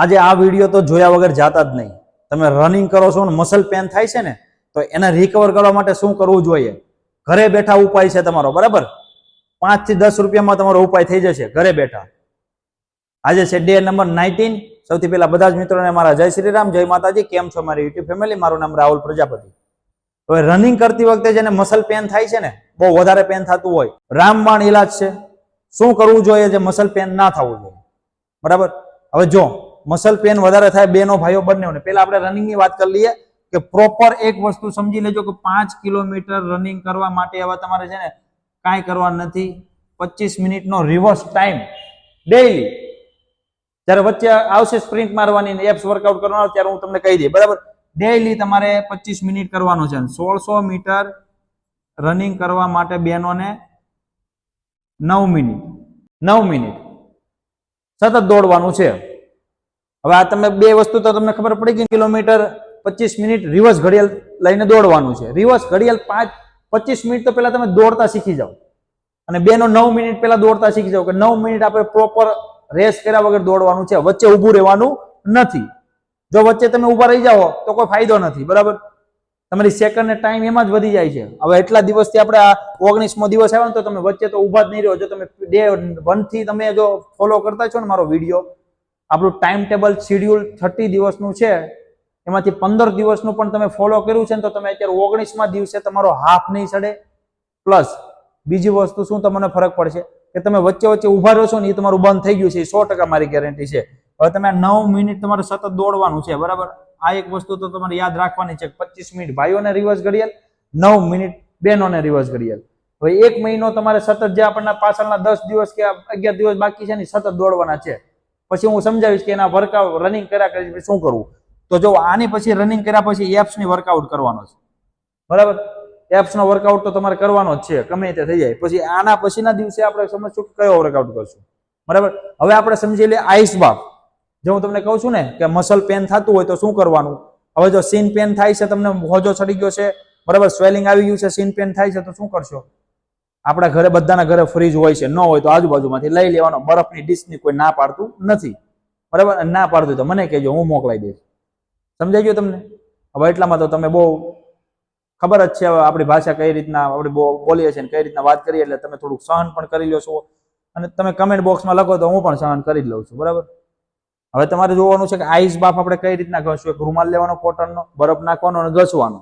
આજે આ વીડિયો તો જોયા વગર જાતા જ નહીં. તમે રનિંગ કરો છો ને મસલ પેન થાય છે ને, તો એને રિકવર કરવા માટે શું કરવું જોઈએ? ઘરે બેઠા ઉપાય છે તમારો, બરાબર? પાંચથી દસ રૂપિયામાં તમારો ઉપાય થઈ જશે, ઘરે બેઠા. આજે છે ડે નંબર નાઇન્ટીન સૌથી પહેલા બધા જ મિત્રોને મારા જય શ્રી રામ, જય માતાજી, કેમ છો મારી યુટ્યુબ ફેમિલી મારું નામ રાહુલ પ્રજાપતિ. હવે રનિંગ કરતી વખતે જેને મસલ પેન થાય છે ને, બહુ વધારે પેન થતું હોય રામબાણ ઇલાજ છે. શું કરવું જોઈએ જે મસલ પેન ના થવું જોઈએ? બરાબર? હવે જો મસલ પેન વધારે થાય, બેનો ભાઈઓ બંને પેલા આપણે રનિંગની વાત કરી લઈએ કે પ્રોપર એક વસ્તુ સમજી લેજો કે પાંચ કિલોમીટર રનિંગ કરવા માટે હવે તમારે છે ને કાંઈ કરવા નથી. પચીસ મિનિટનો રિવર્સ ટાઈમ ડેઈલી જ્યારે વચ્ચે આવશે સ્પ્રિન્ટ મારવાની એપ્સ વર્કઆઉટ કરવાનો, ત્યારે હું તમને કહી દઈએ બરાબર? ડેઈલી તમારે પચીસ મિનિટ કરવાનો છે. સોળસો મીટર રનિંગ કરવા માટે બહેનોને નવ મિનિટ. નવ મિનિટ. સતત દોડવાનું છે. હવે આ તમે બે વસ્તુ તો તમને ખબર પડી ગઈ કિલોમીટર પચીસ મિનિટ રિવર્સ ઘડિયાળ લઈને દોડવાનું છે. રિવર્સ ઘડિયાળ પાંચ, પચીસ મિનિટ તો પહેલાં તમે દોડતા શીખી જાઓ. અને બેનો નવ મિનિટ પહેલાં દોડતા શીખી જાઓ કે નવ મિનિટ આપણે પ્રોપર રેસ કર્યા વગર દોડવાનું છે. વચ્ચે ઊભું રહેવાનું નથી. જો વચ્ચે તમે ઊભા રહી જાઓ તો કોઈ ફાયદો નથી. બરાબર? તમારી સેકન્ડ ટાઈમ એમાં જ વધી જાય છે. હવે એટલા દિવસથી આપણે આ ઓગણીસમો દિવસ આવ્યો ને, તો તમે વચ્ચે તો ઊભા જ નહીં રહ્યો. જો તમે ડે વનથી તમે જો ફોલો કરતા છો ને મારો વીડિયો આપણું ટાઈમ ટેબલ શિડ્યુલ થર્ટી દિવસનું છે, એમાંથી પંદર દિવસનું પણ તમે ફોલો કર્યું છે ને તો તમે અત્યારે ઓગણીસમાં દિવસે તમારો હાફ નહીં ચડે. પ્લસ બીજી વસ્તુ શું તમને ફરક પડશે? કે તમે વચ્ચે વચ્ચે ઊભા રહો છો ને એ તમારું બંધ થઈ ગયું છે સો ટકા મારી ગેરંટી છે. હવે તમે નવ મિનિટ તમારે સતત દોડવાનું છે, બરાબર? આ એક વસ્તુ તો તમારે યાદ રાખવાની છે પચીસ મિનિટ ભાઈઓને રિવર્સ ઘડિયાળ, નવ મિનિટ બહેનોને રિવર્સ ઘડિયાળ. હવે એક મહિનો તમારે સતત જે આપણને પાછળના દસ દિવસ કે અગિયાર દિવસ બાકી છે ને સતત દોડવાના છે. પછી હું સમજાવીશ કે એના વર્કઆઉટ રનિંગ કર્યા કરી શું કરવું? તો જો આની પછી રનિંગ કર્યા પછી એપ્સની વર્કઆઉટ કરવાનો છે. બરાબર? એપ્સનો વર્કઆઉટ તો તમારે કરવાનો જ છે, ગમે તે થઈ જાય. પછી આના પછીના દિવસે આપણે સમજશું કે કયો વર્કઆઉટ કરશું? બરાબર? હવે આપણે સમજી લઈએ આઈસ બાફ જો હું તમને કહું છું ને કે મસલ પેન થતું હોય તો શું કરવાનું? હવે જો સીન પેન થાય છે, તમને હોજો ચડી ગયો છે, બરાબર? સ્વેલિંગ આવી ગયું છે સીન પેન થાય છે, તો શું કરશો? આપણા ઘરે બધાના ઘરે ફ્રીજ હોય છે, ન હોય તો આજુબાજુમાંથી લઈ લેવાનો. બરફની ડીશની કોઈ ના પાડતું નથી. બરાબર? ના પાડતું તો મને કહેજો, હું મોકલાઈ દઈશ. સમજાઈ ગયું તમને? હવે એટલામાં તો તમે બહુ ખબર જ છે, હવે આપણી ભાષા કઈ રીતના આપણે બોલીએ છીએ કઈ રીતના વાત કરીએ એટલે તમે થોડુંક સહન પણ કરી લો છો. અને તમે કમેન્ટ બોક્સમાં લખો તો હું પણ સહન કરી જ લઉં છું, બરાબર? હવે તમારે જોવાનું છે કે આઈસ બાફ આપણે કઈ રીતના ઘસવું? એક રૂમાલ લેવાનો કોટનનો બરફ નાખવાનો અને ઘસવાનો.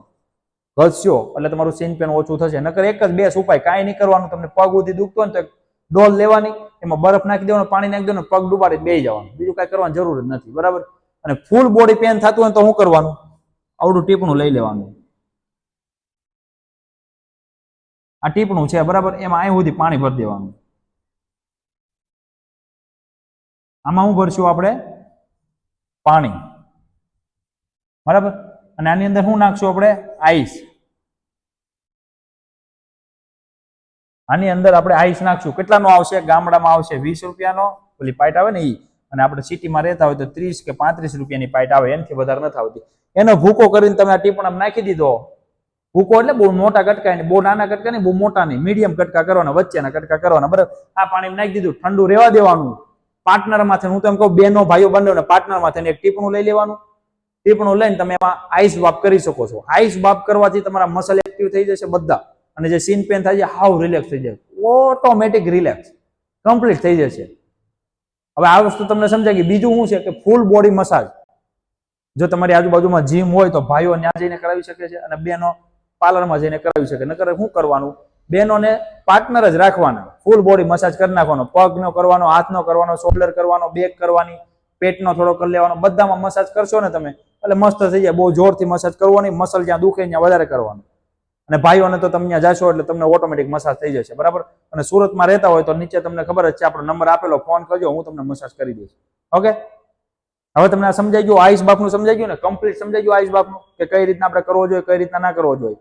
ઘસ્યો. એટલે તમારું સીન પેન ઓછું થશે. નકર એક જ બેસ ઉપાય કાંઈ નહીં કરવાનું. તમને પગ ઉધી દુખતો હોય તો ડોલ લેવાની. એમાં બરફ નાખી દેવાનો, પાણી નાખી દેવાનું, પગ ડૂબાડી બે જવાનું. બીજું કાંઈ કરવાની જરૂર જ નથી. બરાબર? અને ફૂલ બોડી પેન થતું હોય તો શું કરવાનું? આવડું ટીપણું લઈ લેવાનું. આ ટીપણું છે, બરાબર? એમાં અહીં સુધી પાણી ભરી દેવાનું. આમાં શું ભરશું આપણે? પાણી. બરાબર? અને આની અંદર શું નાખશું આપણે? આઈસ આની અંદર આપણે આઈસ નાખશું. કેટલાનો આવશે? ગામડામાં આવશે વીસ રૂપિયાનો. ઓલી પાઇટ આવે ને એ અને આપણે સિટીમાં રહેતા હોય તો ત્રીસ કે પાંત્રીસ રૂપિયાની પાઇટ આવે. એનાથી વધારે નથી આવતી એનો ભૂકો કરીને તમે આ ટીપણામાં નાખી દીધો. ભૂકો એટલે બહુ મોટા કટકા નહીં બહુ નાના કટકા નહીં, બહુ મોટા નહીં મીડિયમ કટકા કરવાના વચ્ચેના કટકા કરવાના બરાબર આ પાણી નાખી દીધું. ઠંડુ રહેવા દેવાનું. પાર્ટનર માથે હું તમે કહું, બેનો, ભાઈઓ બંને પાર્ટનર માથે એક ટીપણું લઈ લેવાનું. ટીપણું લઈને તમે એમાં આઈસ બાપ કરી શકો છો. આઈસ બાપ કરવાથી તમારા મસલ એક્ટિવ થઈ જશે બધા. અને જે સીન પેન થાય છે, હાવ રિલેક્સ થઈ જાય. ઓટોમેટિક રિલેક્સ કમ્પ્લીટ થઈ જશે. હવે આ વસ્તુ તમને સમજાય કે બીજું શું છે કે ફૂલ બોડી મસાજ જો તમારી આજુબાજુમાં જીમ હોય તો ભાઈઓ ત્યાં જઈને કરાવી શકે છે અને બેનો પાર્લરમાં જઈને કરાવી શકે. નકર શું કરવાનું? બેનોને પાર્ટનર જ રાખવાના. ફૂલ બોડી મસાજ કરી નાખવાનો. પગનો કરવાનો, હાથનો કરવાનો શોલ્ડર કરવાનો બેક કરવાની, પેટનો થોડો કરી લેવાનો. બધામાં મસાજ કરશો ને તમે, એટલે મસ્ત થઈ જાય. બહુ જોરથી મસાજ કરવો નહીં. મસલ જ્યાં દુખે ત્યાં વધારે કરવાનું. અને ભાઈઓને તો તમે ત્યાં જશો એટલે તમને ઓટોમેટિક મસાજ થઈ જશે, બરાબર? અને સુરતમાં રહેતા હોય તો નીચે તમને ખબર જ છે, આપણો નંબર આપેલો ફોન કરજો, હું તમને મસાજ કરી દઈશ. ઓકે? હવે તમને આ સમજાઈ ગયું, આયુષ બાપનું સમજાઈ ગયું ને? કમ્પ્લીટ સમજાઈ ગયું આયુષ બાપનું? કે કઈ રીતના આપણે કરવો જોઈએ, કઈ રીતના ના કરવો જોઈએ?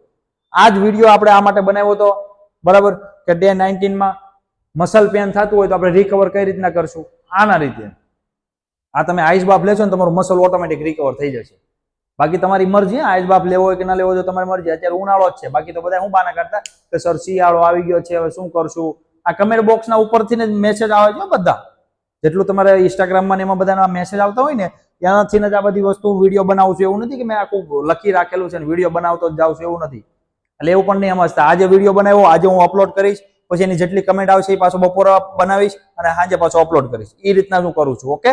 આ જ વીડિયો આપણે આ માટે બનાવ્યો હતો બરાબર? કે ડે નાઇન્ટીનમાં મસલ પેન થતું હોય તો આપણે રિકવર કઈ રીતના કરશું? આના રીતે. આ તમે આઈસ બાફ લેશો ને, તમારું મસલ ઓટોમેટિક રિકવર થઈ જશે. બાકી તમારી મરજી આજ બાપ લેવો હોય કે ના લેવો હોય તમારી મરજી, અત્યારે ઉનાળો જ છે. બાકી તો બધા હું બાના કરતા કે સર, શિયાળો આવી ગયો છે, હવે શું કરશું? આ કમેન્ટ બોક્સના ઉપરથી જ મેસેજ આવે છે બધા. જેટલું તમારે ઇન્સ્ટાગ્રામમાં એમાં બધાના મેસેજ આવતા હોય ને, ત્યાંથી જ આ બધી વસ્તુ વીડિયો બનાવું છું. એવું નથી કે મેં આખું લખી રાખેલું છે ને વીડિયો બનાવતો જ જાઉં છું, એવું નથી. એટલે એવું પણ નહીં સમજતા. આજે વીડિયો બનાવ્યો, આજે હું અપલોડ કરીશ, પછી એની જેટલી કમેન્ટ આવશે એ પાછો બપોરે બનાવીશ અને સાંજે પાછો અપલોડ કરીશ. એ રીતના હું કરું છું ઓકે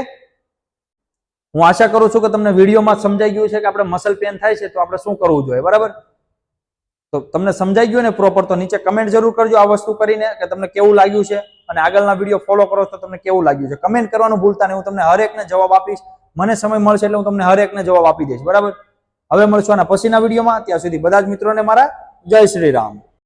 હું આશા કરું છું કે તમને વિડીયોમાં સમજાઈ ગયું છે કે આપણે મસલ પેન થાય છે, તો આપણે શું કરવું જોઈએ, બરાબર? તો તમને સમજાઈ ગયું ને પ્રોપર તો નીચે કમેન્ટ જરૂર કરજો આ વસ્તુ કરીને કે તમને કેવું લાગ્યું છે અને આગળના વીડિયો ફોલો કરો તો તમને કેવું લાગ્યું છે. કમેન્ટ કરવાનું ભૂલતા નહીં, હું તમને હરેકને જવાબ આપીશ. મને સમય મળશે એટલે હું તમને હરેકને જવાબ આપી દઈશ, બરાબર? હવે મળશું આના પછીના વિડીયોમાં. ત્યાં સુધી બધા જ મિત્રોને મારા જય શ્રી રામ.